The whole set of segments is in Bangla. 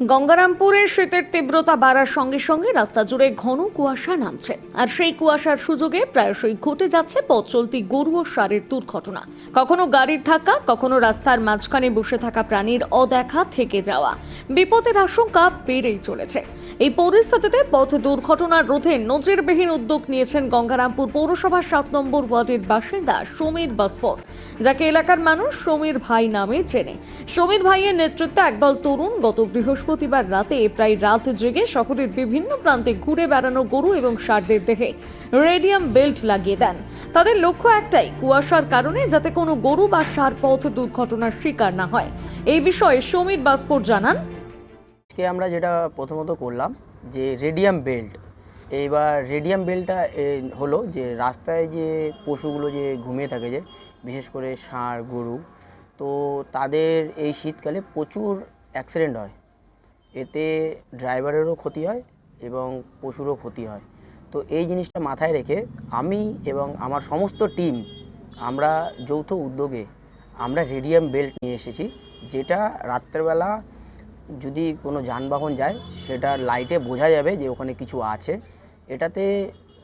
গঙ্গারামপুরের শীতের তীব্রতা বাড়ার সঙ্গে সঙ্গে রাস্তা জুড়ে ঘন কুয়াশা নামছে। আর সেই কুয়াশার সুযোগে প্রায়শই ঘটে যাচ্ছে পথ চলতি গরু ও সারের দুর্ঘটনা। কখনো গাড়ির ধাক্কা, কখনো রাস্তার মাঝখানে বসে থাকা প্রাণীর অদেখা থেকে যাওয়া। বিপদের আশঙ্কা বেড়েই চলেছে। এই পরিস্থিতিতে পথ দুর্ঘটনা রোধে নজিরবিহীন উদ্যোগ নিয়েছেন গঙ্গারামপুর পৌরসভার সাত নম্বর ওয়ার্ডের বাসিন্দা সমীর বাসফর, যাকে এলাকার মানুষ সমীর ভাই নামে চেনে। সমীর ভাইয়ের নেতৃত্বে একদল তরুণ গত বৃহস্পতিবার রাতে প্রায় রাত জেগে শহরের বিভিন্ন প্রান্তে ঘুরে বেড়ানো গরু এবং ষাঁড়দের দেহে রেডিয়াম বেল্ট লাগিয়ে দেন। তাদের লক্ষ্য একটাই, কুয়াশার কারণে যাতে কোনো গরু বা ষাঁড় পথ দুর্ঘটনার শিকার না হয়। এই বিষয়ে সমীর বাসফর জানান। আজকে আমরা যেটা প্রথমত করলাম যে রেডিয়াম বেল্ট, এইবার রেডিয়াম বেল্টটা হলো যে রাস্তায় যে পশুগুলো যে ঘুমিয়ে থাকে যে, বিশেষ করে ষাঁড়, গরু, তো তাদের এই শীতকালে প্রচুর অ্যাক্সিডেন্ট হয়। এতে ড্রাইভারেরও ক্ষতি হয় এবং পশুরও ক্ষতি হয়। তো এই জিনিসটা মাথায় রেখে আমি এবং আমার সমস্ত টিম আমরা যৌথ উদ্যোগে আমরা রেডিয়াম বেল্ট নিয়ে এসেছি, যেটা রাত্রেবেলা যদি কোনো যানবাহন যায় সেটা লাইটে বোঝা যাবে যে ওখানে কিছু আছে। এটাতে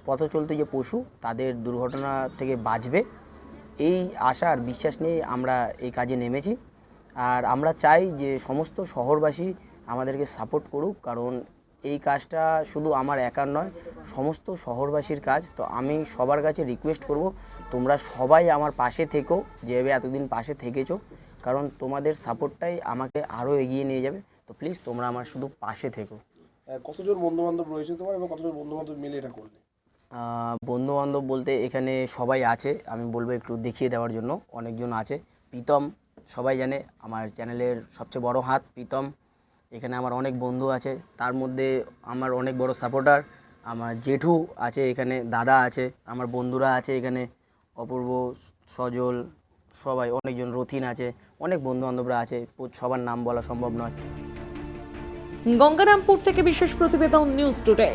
পথ চলতে যে পশু তাদের দুর্ঘটনা থেকে বাঁচবে, এই আশা আর বিশ্বাস নিয়ে আমরা এই কাজে নেমেছি। আর আমরা চাই যে সমস্ত শহরবাসী আমাদেরকে সাপোর্ট করুক কারণ এই কাজটা শুধু আমার একার নয় সমস্ত শহরবাসীর কাজ। তো আমি সবার কাছে রিকোয়েস্ট করব তোমরা সবাই আমার পাশে থেকো যেভাবে এতদিন পাশে থেকেছো কারণ তোমাদের সাপোর্টটাই আমাকে আরও এগিয়ে নিয়ে যাবে। তো প্লিজ তোমরা আমার শুধু পাশে থেকো। কতজন বন্ধু বান্ধব রয়েছে তোমার এবং কতজন বন্ধু বান্ধব মিলে এটা করলে? বন্ধু বান্ধব বলতে এখানে সবাই আছে আমি বলব একটু দেখিয়ে দেওয়ার জন্য অনেকজন আছে। প্রীতম সবাই জানে আমার চ্যানেলের সবচেয়ে বড় হাত প্রীতম। এখানে আমার অনেক বন্ধু আছে, তার মধ্যে আমার অনেক বড় সাপোর্টার আমার জেঠু আছে এখানে, দাদা আছে, আমার বন্ধুরা আছে এখানে, অপূর্ব, সজল, সবাই, অনেকজন রথিন আছে, অনেক বন্ধু বান্ধবরা আছে সবার নাম বলা সম্ভব নয়। গঙ্গারামপুর থেকে বিশেষ প্রতিবেদন নিউজ টুডে।